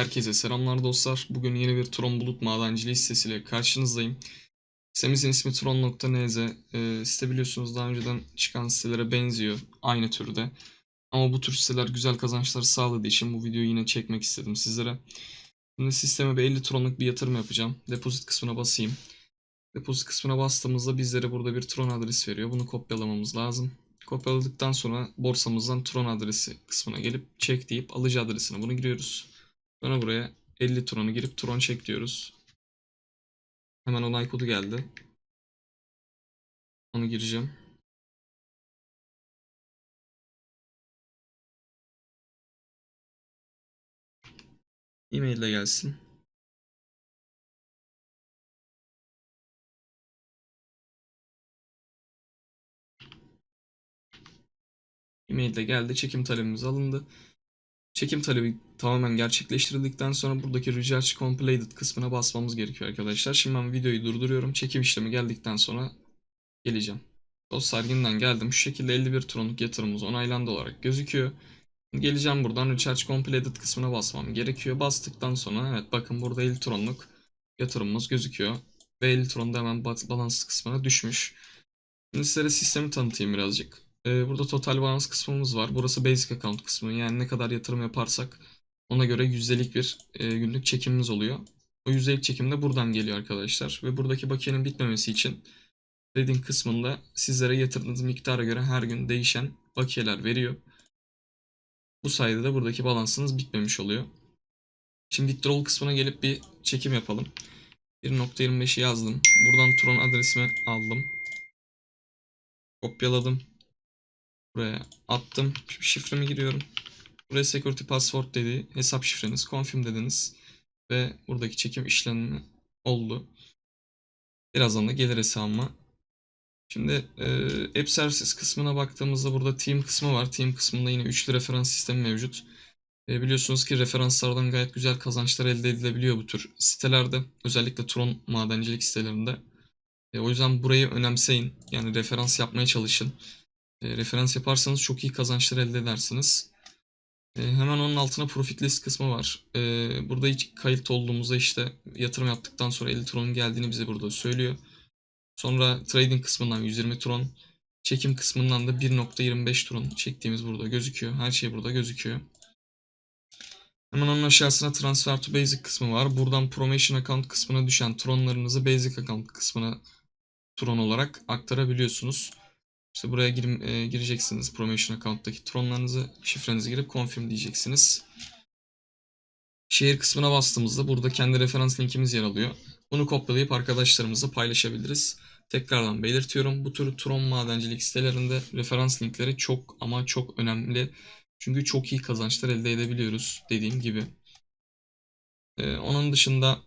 Herkese selamlar dostlar. Bugün yeni bir Tron Bulut madenciliği sitesiyle karşınızdayım. Sitemizin ismi Tron.nz. Ee, site biliyorsunuz daha önceden çıkan sitelere benziyor. Aynı türde. Ama bu tür siteler güzel kazançlar sağladığı için bu videoyu yine çekmek istedim sizlere. Şimdi sisteme bir 50 Tron'luk bir yatırım yapacağım. Depozit kısmına basayım. Depozit kısmına bastığımızda bizlere burada bir Tron adresi veriyor. Bunu kopyalamamız lazım. Kopyaladıktan sonra borsamızdan Tron adresi kısmına gelip çek deyip alıcı adresine bunu giriyoruz. Sonra buraya 50 Tron'u girip Tron çek diyoruz. Hemen onay kodu geldi. Onu gireceğim. E-mail ile gelsin. E-mail de geldi. Çekim talebimiz alındı. Çekim talebi tamamen gerçekleştirildikten sonra buradaki Recharge Completed kısmına basmamız gerekiyor arkadaşlar. Şimdi ben videoyu durduruyorum. Çekim işlemi geldikten sonra geleceğim. Dostlar yeniden geldim. Şu şekilde 51 tronluk yatırımımız onaylandı olarak gözüküyor. Geleceğim buradan Recharge Completed kısmına basmam gerekiyor. Bastıktan sonra evet bakın burada 50 tronluk yatırımımız gözüküyor. Ve 50 tron da hemen balans kısmına düşmüş. Şimdi sizlere sistemi tanıtayım birazcık. Ee, burada total balans kısmımız var. Burası basic account kısmı. Yani ne kadar yatırım yaparsak ona göre yüzdelik bir e, günlük çekimimiz oluyor. O yüzdelik çekim de buradan geliyor arkadaşlar. Ve buradaki bakiyenin bitmemesi için trading kısmında sizlere yatırdığınız miktara göre her gün değişen bakiyeler veriyor. Bu sayede de buradaki balansınız bitmemiş oluyor. Şimdi withdrawal kısmına gelip bir çekim yapalım. 1.25'i yazdım. Buradan Tron adresimi aldım. Kopyaladım. Buraya attım. Şifremi giriyorum. Buraya security password dedi. Hesap şifreniz. Confirm dediniz. Ve buradaki çekim işlemi oldu. Birazdan da gelir hesabıma. Şimdi e, App Services kısmına baktığımızda burada Team kısmı var. Team kısmında yine üçlü referans sistemi mevcut. E, biliyorsunuz ki referanslardan gayet güzel kazançlar elde edilebiliyor bu tür sitelerde. Özellikle Tron madencilik sitelerinde. E, o yüzden burayı önemseyin. Yani referans yapmaya çalışın. E, referans yaparsanız çok iyi kazançlar elde edersiniz. E, hemen onun altına profit list kısmı var. E, burada hiç kayıt olduğumuzda işte yatırım yaptıktan sonra 50 tronun geldiğini bize burada söylüyor. Sonra trading kısmından 120 tron, çekim kısmından da 1.25 tron çektiğimiz burada gözüküyor. Her şey burada gözüküyor. Hemen onun aşağısına transfer to basic kısmı var. Buradan promotion account kısmına düşen tronlarınızı basic account kısmına tron olarak aktarabiliyorsunuz. İşte buraya gir, e, gireceksiniz promotion account'taki tronlarınızı, şifrenizi girip confirm diyeceksiniz. Şehir kısmına bastığımızda burada kendi referans linkimiz yer alıyor. Bunu kopyalayıp arkadaşlarımızla paylaşabiliriz. Tekrardan belirtiyorum. Bu tür Tron madencilik sitelerinde referans linkleri çok ama çok önemli. Çünkü çok iyi kazançlar elde edebiliyoruz dediğim gibi. Ee, onun dışında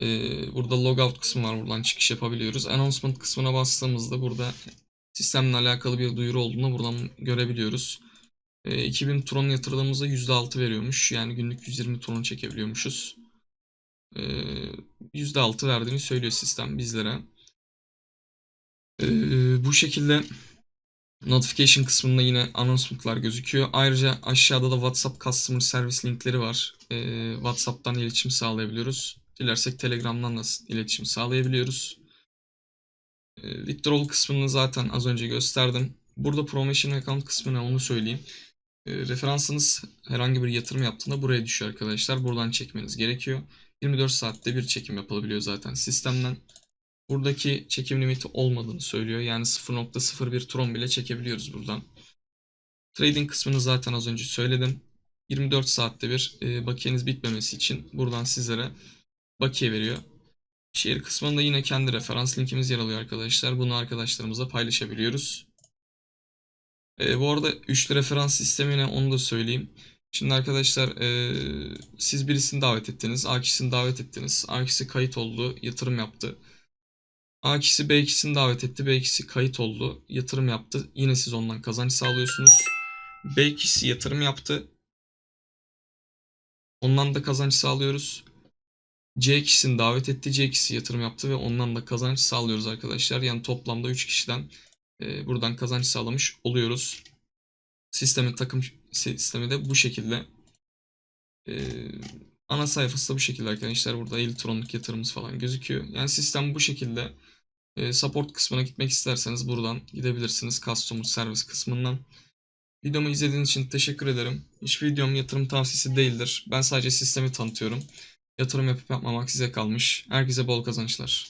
e, burada logout kısmı var. Buradan çıkış yapabiliyoruz. Announcement kısmına bastığımızda burada sistemle alakalı bir duyuru olduğunu buradan görebiliyoruz. E, 2000 tron yatırdığımızda %6 veriyormuş. Yani günlük 120 tron çekebiliyormuşuz. E, %6 verdiğini söylüyor sistem bizlere. E, bu şekilde notification kısmında yine anoncement'lar gözüküyor. Ayrıca aşağıda da WhatsApp Customer Service linkleri var. WhatsApp'tan iletişim sağlayabiliyoruz. Dilersek Telegram'dan da iletişim sağlayabiliyoruz. E, withdrawal kısmını zaten az önce gösterdim. Burada promotion account kısmına onu söyleyeyim. E, referansınız herhangi bir yatırım yaptığında buraya düşüyor arkadaşlar. Buradan çekmeniz gerekiyor. 24 saatte bir çekim yapılabiliyor zaten sistemden. Buradaki çekim limiti olmadığını söylüyor. Yani 0.01 tron bile çekebiliyoruz buradan. Trading kısmını zaten az önce söyledim. 24 saatte bir e, bakiyeniz bitmemesi için buradan sizlere bakiye veriyor. Şehir kısmında yine kendi referans linkimiz yer alıyor arkadaşlar. Bunu arkadaşlarımızla paylaşabiliyoruz. E, bu arada üçlü referans sistemine onu da söyleyeyim. Şimdi arkadaşlar e, siz birisini davet ettiniz. A kişisini davet ettiniz. A kişisi kayıt oldu. Yatırım yaptı. A kişisi B kişisini davet etti. B kişisi kayıt oldu. Yatırım yaptı. Yine siz ondan kazanç sağlıyorsunuz. B kişisi yatırım yaptı. Ondan da kazanç sağlıyoruz. C kişisini davet etti. C kişisi yatırım yaptı ve ondan da kazanç sağlıyoruz arkadaşlar. Yani toplamda 3 kişiden e, buradan kazanç sağlamış oluyoruz. Sistemin takım sistemi de bu şekilde. Ee, ana sayfası da bu şekilde arkadaşlar. Burada elektronik yatırımımız falan gözüküyor. Yani sistem bu şekilde. Ee, support kısmına gitmek isterseniz buradan gidebilirsiniz. Customer Service kısmından. Videomu izlediğiniz için teşekkür ederim. Hiçbir videom yatırım tavsiyesi değildir. Ben sadece sistemi tanıtıyorum. Yatırım yapıp yapmamak size kalmış. Herkese bol kazançlar.